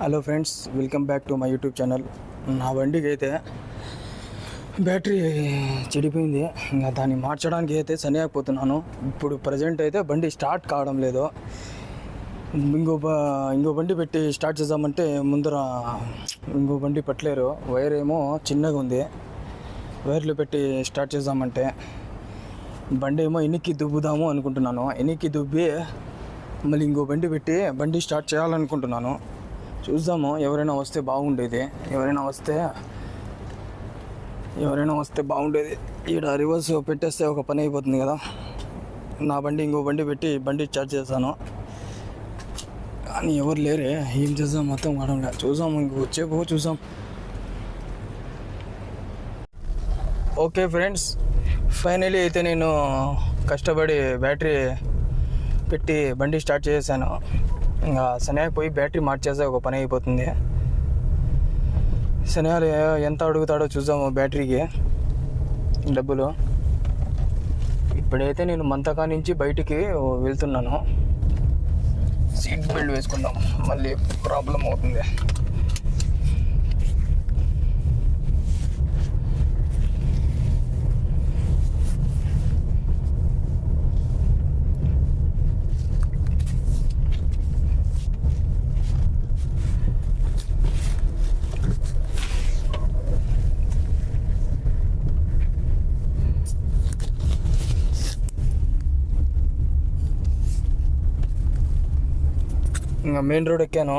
Hello friends welcome back to my YouTube channel. నా బండికి అయితే బ్యాటరీ చెడిపోయింది. ఇంకా దాన్ని మార్చడానికి అయితే సనియాకపోతున్నాను. ఇప్పుడు ప్రజెంట్ అయితే బండి స్టార్ట్ కావడం లేదు. ఇంకో బ ఇంకో బండి పెట్టి స్టార్ట్ చేద్దామంటే ముందర ఇంకో బండి పెట్టలేరు. వైర్ ఏమో చిన్నగా ఉంది. వైర్లు పెట్టి స్టార్ట్ చేద్దామంటే బండి ఏమో ఎనికి దుబ్బుదాము అనుకుంటున్నాను. ఎనికి దుబ్బి మళ్ళీ ఇంకో బండి పెట్టి బండి స్టార్ట్ చేయాలనుకుంటున్నాను. చూద్దాము. ఎవరైనా వస్తే బాగుండేది. ఎవరైనా వస్తే ఎవరైనా వస్తే బాగుండేది. ఈడ రివర్స్ పెట్టేస్తే ఒక పని అయిపోతుంది కదా. నా బండి ఇంకో బండి పెట్టి బండి స్టార్ట్ చేస్తాను. కానీ ఎవరు లేరే. ఏం చేద్దాం? మొత్తం కావడంలే చూసాం ఇంక వచ్చేపో చూసాం ఓకే ఫ్రెండ్స్ ఫైనలీ అయితే నేను కష్టపడి బ్యాటరీ పెట్టి బండి స్టార్ట్ చేశాను. ఇంకా శనగ పోయి బ్యాటరీ మార్చేస్తే ఒక పని అయిపోతుంది. శనియాలు ఎంత అడుగుతాడో చూద్దాము బ్యాటరీకి డబ్బులు. ఇప్పుడైతే నేను మంతకా నుంచి బయటికి వెళ్తున్నాను. సీట్ బెల్ట్ వేసుకుందాం మళ్ళీ ప్రాబ్లం అవుతుంది. ఇంకా మెయిన్ రోడ్ ఎక్కాను.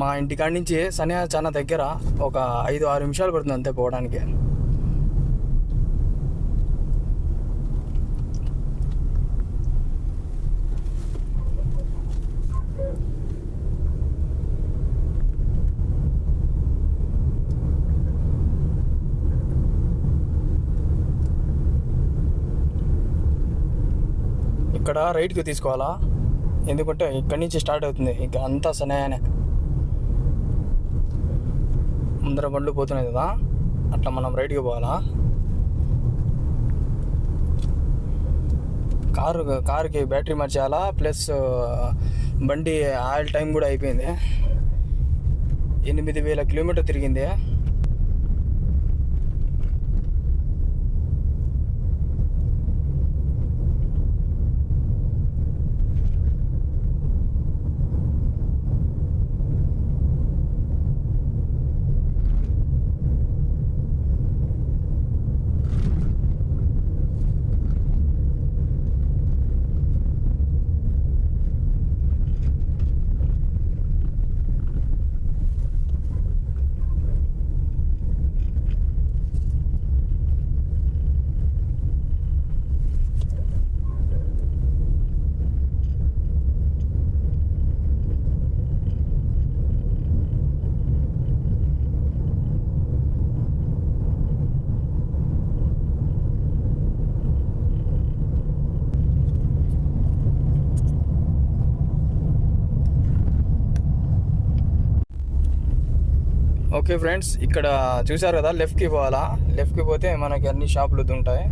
మా ఇంటికాడ నుంచి సన్యా చాలా దగ్గర ఒక ఐదు ఆరు నిమిషాలు పడుతుంది అంతే పోవడానికి. ఇక్కడ రైట్కి తీసుకోవాలా? ఎందుకంటే ఇక్కడి నుంచి స్టార్ట్ అవుతుంది. ఇక అంతా సనయానే ముందర బండ్లు పోతున్నాయి కదా. అట్లా మనం రైట్కి పోవాలా? కారు కారుకి బ్యాటరీ మార్చేయాలా? ప్లస్ బండి ఆయిల్ టైం కూడా అయిపోయింది. ఎనిమిది వేల కిలోమీటర్ తిరిగింది. ఓకే ఫ్రెండ్స్ ఇక్కడ చూసారు కదా లెఫ్ట్కి పోవాలా? లెఫ్ట్కి పోతే మనకి అన్ని షాపులు ఉంటాయి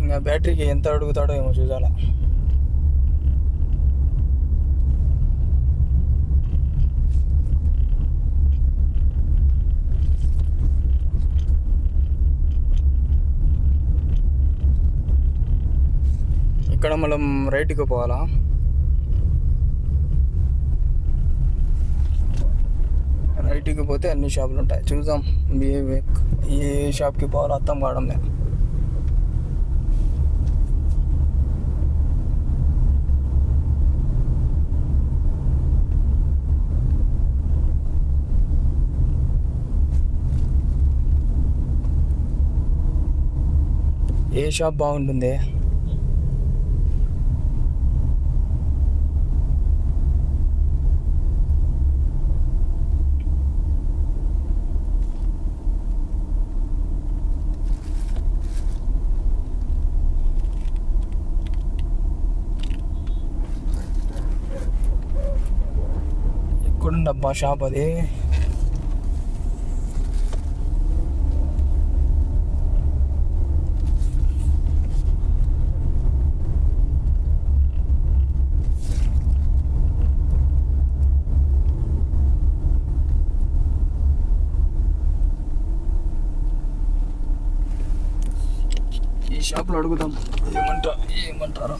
ఇంకా బ్యాటరీకి ఎంత అడుగుతాడో ఏమో చూసాలా ఇక్కడ మనం రైట్కి పోవాలా? రైట్కి పోతే అన్ని షాపులు ఉంటాయి. చూద్దాం. ఏ ఏ షాప్కి పోవాలో అర్థం కావడం లేదు. ఏ షాప్ బాగుంటుంది? డబ్బా షాప్ అది. ఈ షాప్లో అడుగుదాం. ఏమంటా ఏమంటారా?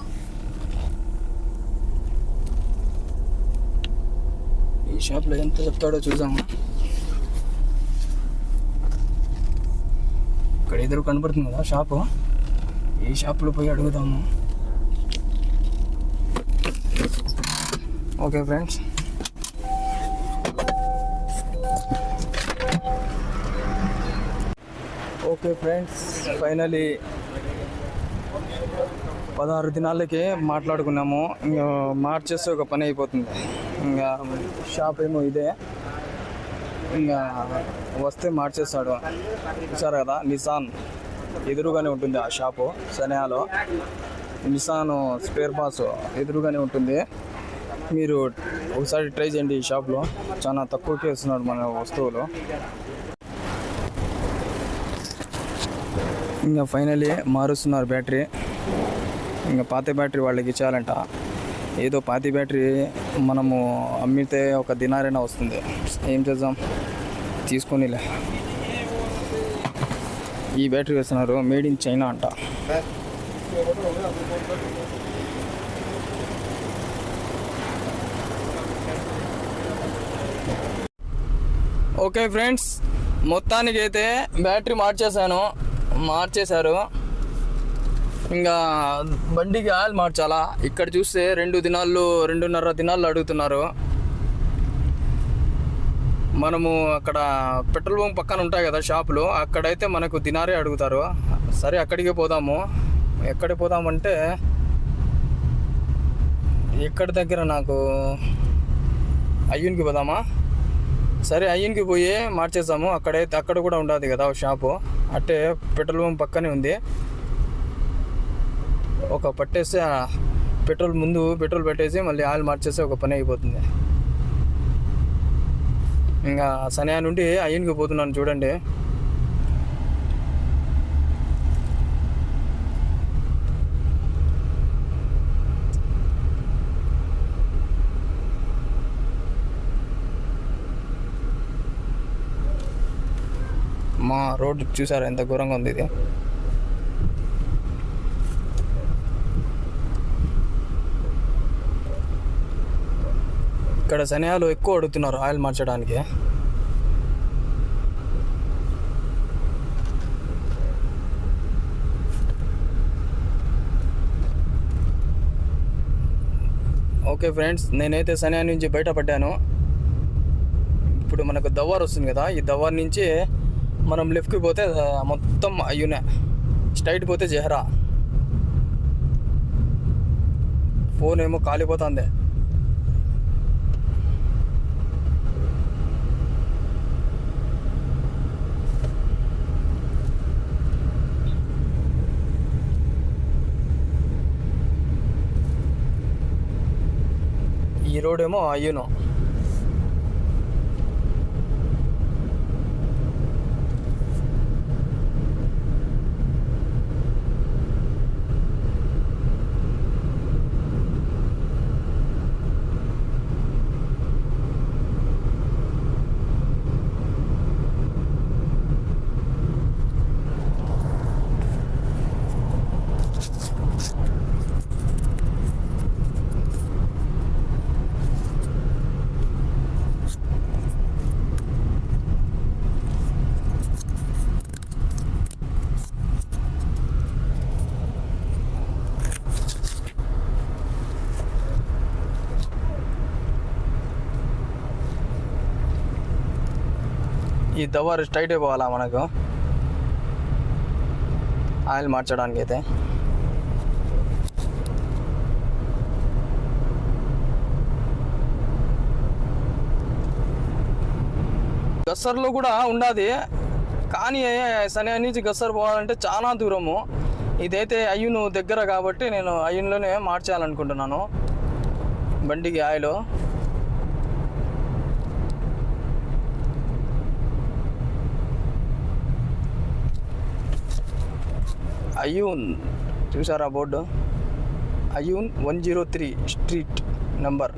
ఈ షాప్లో ఎంత చెప్తాడో చూద్దాము ఇక్కడ ఎదురు కనబడుతుంది కదా షాపు. ఈ షాప్లో పోయి అడుగుదాము. Okay friends. Okay friends finally పదహారు దినాలకి మాట్లాడుకున్నాము. మార్చేస్తే ఒక పని అయిపోతుంది. ఇంకా షాప్ ఏమో ఇదే. ఇంకా వస్తే మార్చేస్తాడు. చూసారు కదా నిసాన్ ఎదురుగానే ఉంటుంది ఆ షాపు సనేహాలో నిసాన్ స్పేర్ పాస్ ఎదురుగానే ఉంటుంది. మీరు ఒకసారి ట్రై చేయండి ఈ షాప్లో. చాలా తక్కువకే ఇస్తున్నాడు మన వస్తువులు. ఇంకా ఫైనలీ మారుస్తున్నారు బ్యాటరీ. ఇంకా పాత బ్యాటరీ వాళ్ళకి ఇచ్చారంట ఏదో పాతి బ్యాటరీ మనము అమ్మితే ఒక దినారైనా వస్తుంది. ఏం చేద్దాం? తీసుకొనిలే. ఈ బ్యాటరీ వేస్తున్నారు మేడ్ ఇన్ చైనా అంట. ఓకే ఫ్రెండ్స్ మొత్తానికి అయితే బ్యాటరీ మార్చేశాను. మార్చేశారు. ఇంకా బండికి ఆయిల్ మార్చాలా? ఇక్కడ చూస్తే రెండు దినాలు రెండున్నర దినాల్లో అడుగుతున్నారు. మనము అక్కడ పెట్రోల్ బంక్ పక్కన ఉంటాయి కదా షాపులు అక్కడైతే మనకు దినారే అడుగుతారు. సరే అక్కడికే పోదాము. ఎక్కడ పోదామంటే ఎక్కడి దగ్గర నాకు అయ్యూన్కి పోదామా? సరే అయ్యూన్కి పోయి మార్చేసాము అక్కడైతే అక్కడ కూడా ఉండదు కదా షాపు. అంటే పెట్రోల్ బంక్ పక్కనే ఉంది. ఒక పట్టేస్తే పెట్రోల్ ముందు పెట్రోల్ పెట్టేసి మళ్ళీ ఆయిల్ మార్చేస్తే ఒక పని అయిపోతుంది. ఇంకా సనయా నుండి అయ్యన్కి పోతున్నాను చూడండి. మా రోడ్ చూసారా ఎంత ఘోరంగా ఉంది ఇది? ఇక్కడ శనియాలు ఎక్కువ అడుగుతున్నారు ఆయిల్ మార్చడానికి. ఓకే ఫ్రెండ్స్ నేనైతే శనియా నుంచి బయటపడ్డాను. ఇప్పుడు మనకు దవ్వార్ వస్తుంది కదా ఈ దవ్వార్ నుంచి మనం లెఫ్ట్కి పోతే మొత్తం అయ్యునే. స్ట్రైట్ పోతే జెహరా. ఫోన్ ఏమో కాలిపోతుంది. ఈ రోడ్ ఏమో అయ్యును ఈ దవారు స్ట్రైట్ అయిపోవాలా మనకు? ఆయిల్ మార్చడానికి అయితే గస్సర్లో కూడా ఉండాది. కానీ సని నుంచి గస్సర్ పోవాలంటే చాలా దూరము. ఇదైతే అయ్యును దగ్గర కాబట్టి నేను అయ్యున్లోనే మార్చేయాలనుకుంటున్నాను. బండికి ఆయిల్. అయ్యూన్ చూసారా board? అయ్యూన్ one zero three street number.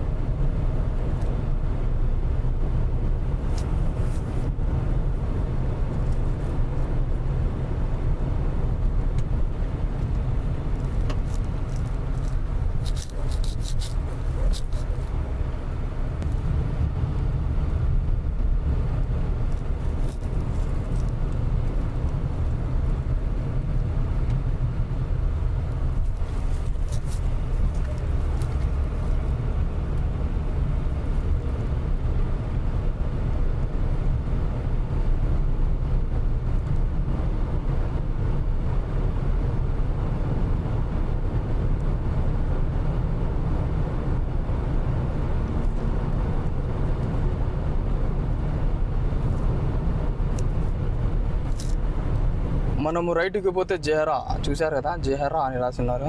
మనము రైట్కి పోతే జెహరా. చూశారు కదా జెహరా అని రాసినారు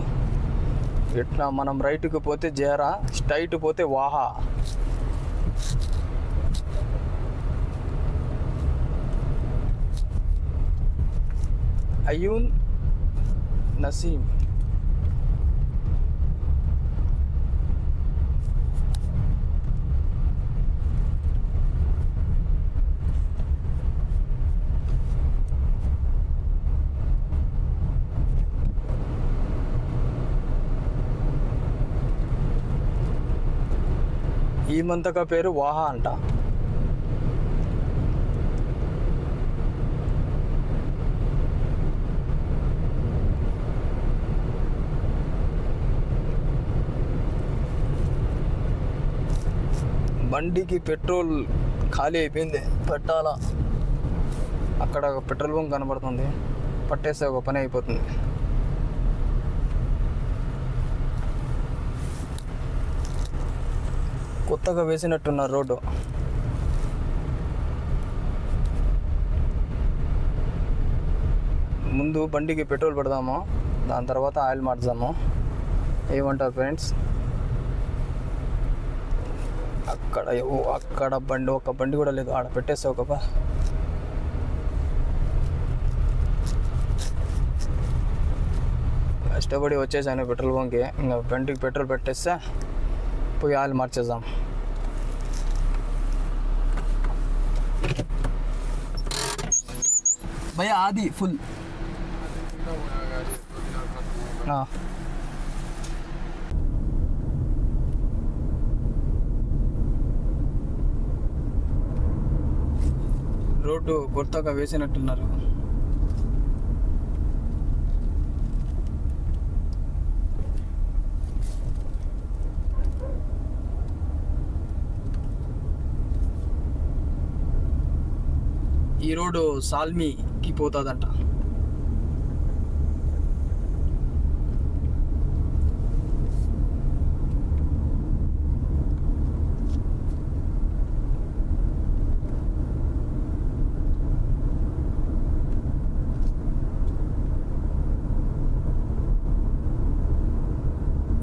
ఇట్లా మనం రైట్కి పోతే జేరా స్ట్రైట్ పోతే వాహా. అయ్యూన్ నసీం ఈ మంతక పేరు వాహా అంట. బండికి పెట్రోల్ ఖాళీ అయిపోయింది పెట్టాలా? అక్కడ ఒక పెట్రోల్ బంక్ కనబడుతుంది పట్టేస్తే ఒక పని అయిపోతుంది. కొత్తగా వేసినట్టున్నారు రోడ్డు. ముందు బండికి పెట్రోల్ పెడదాము దాని తర్వాత ఆయిల్ మార్చాము ఏమంటారు ఫ్రెండ్స్? అక్కడ అక్కడ బండి ఒక బండి కూడా లేదు. ఆడ పెట్టేస్తావు ఒక కష్టపడి వచ్చేసాను పెట్రోల్ బంక్కి. ఇంకా బండికి పెట్రోల్ పెట్టేస్తే పోయి ఆయిల్ మార్చేద్దాం. భయ ఆది ఫుల్. రోడ్డు కొత్తగా వేసినట్టున్నారు. ఈ రోడ్డు సాల్మీకి పోతుందంట.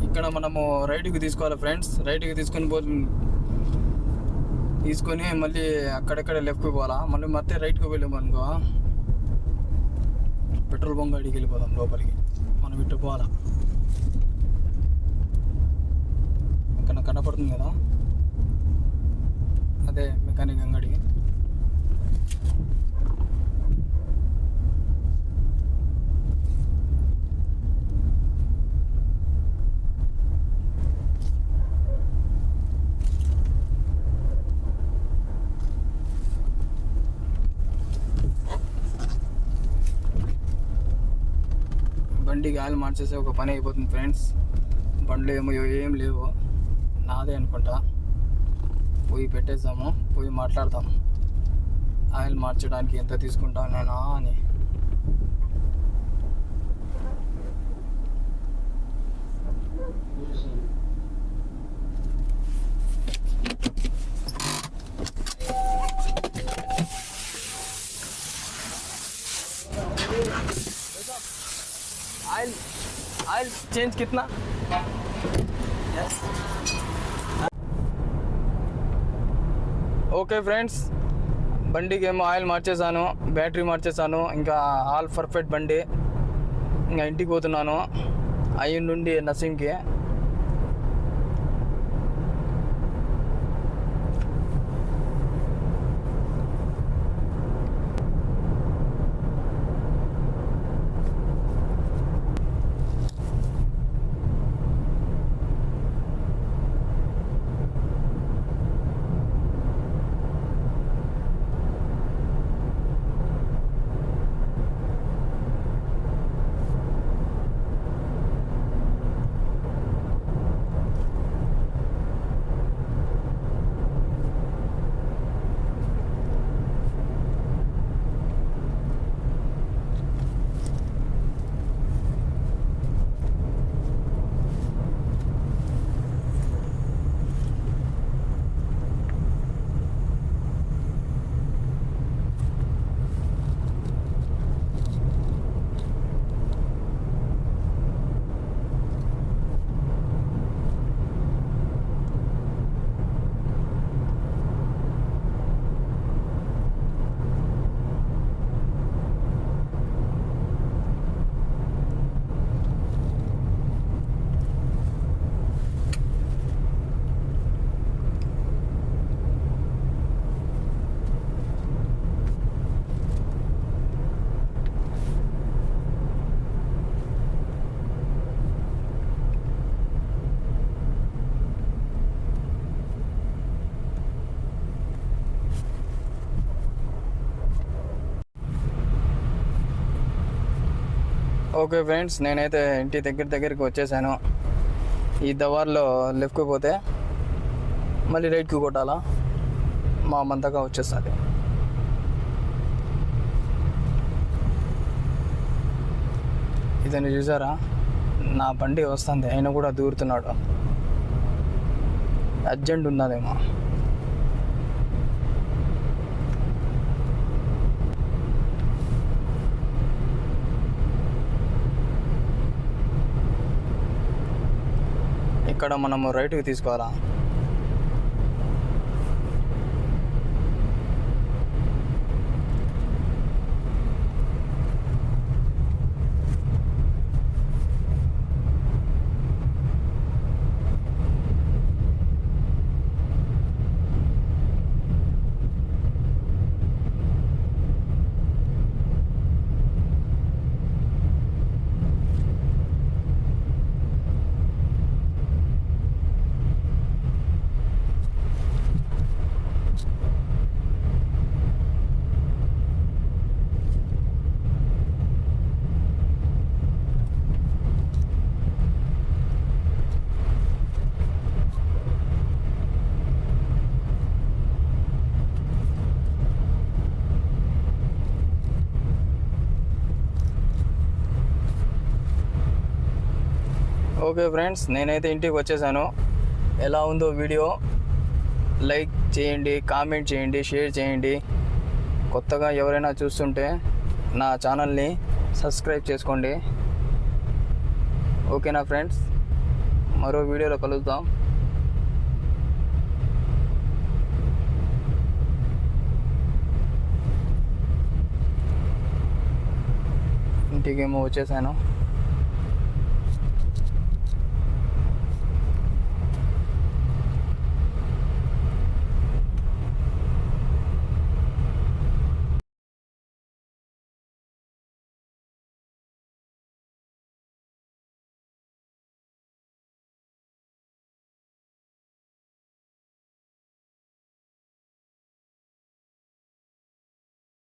ఇక్కడ మనము రైట్కి తీసుకోవాలి ఫ్రెండ్స్. రైట్కి తీసుకొని పో తీసుకొని మళ్ళీ అక్కడక్కడ లెఫ్ట్కి పోవాలా? మళ్ళీ మతే రైట్కి వెళ్ళామనుకో పెట్రోల్ బంక్ అడిగి వెళ్ళిపోదాం లోపలికి. మనం ఇట్టు పోవాలా? అక్కడ కనపడుతుంది కదా? అదే మెకానిక్ అంగడికి. బండికి ఆయిల్ మార్చేసి ఒక పని అయిపోతుంది ఫ్రెండ్స్. బండ్లు ఏమో ఏం లేవు. నాదే అనుకుంటా. పోయి పెట్టేద్దాము. పోయి మాట్లాడదాం. ఆయిల్ మార్చడానికి ఎంత తీసుకుంటాను నేనా అని. ఆయిల్ ఆయిల్ చేంజ్ కిतना ఓకే ఫ్రెండ్స్ బండికి ఏమో ఆయిల్ మార్చేసాను బ్యాటరీ మార్చేసాను ఇంకా ఆల్ పర్ఫెక్ట్ బండి. ఇంకా ఇంటికి పోతున్నాను. అయ్యి నుండి నర్సింగ్కి. ఓకే ఫ్రెండ్స్ నేనైతే ఇంటి దగ్గర దగ్గరికి వచ్చేసాను. ఈ దవార్లో లెఫ్ట్కి పోతే మళ్ళీ రైట్కి కొట్టాలా? మా మంతగా వచ్చేస్తుంది. ఇతను చూసారా? నా బండి వస్తుంది ఆయన కూడా దూరుతున్నాడు. అర్జెంట్ ఉన్నదేమో ఇక్కడ మనము రైట్కి తీసుకోవాలా? ఓకే ఫ్రెండ్స్ నేనైతే ఇంటికి వచ్చేసాను. ఎలా ఉందో వీడియో లైక్ చేయండి కామెంట్ చేయండి షేర్ చేయండి. కొత్తగా ఎవరైనా చూస్తుంటే నా ఛానల్ని సబ్స్క్రైబ్ చేసుకోండి. ఓకేనా ఫ్రెండ్స్? మరో వీడియోలో కలుద్దాం. ఇంటికేమో వచ్చేసాను.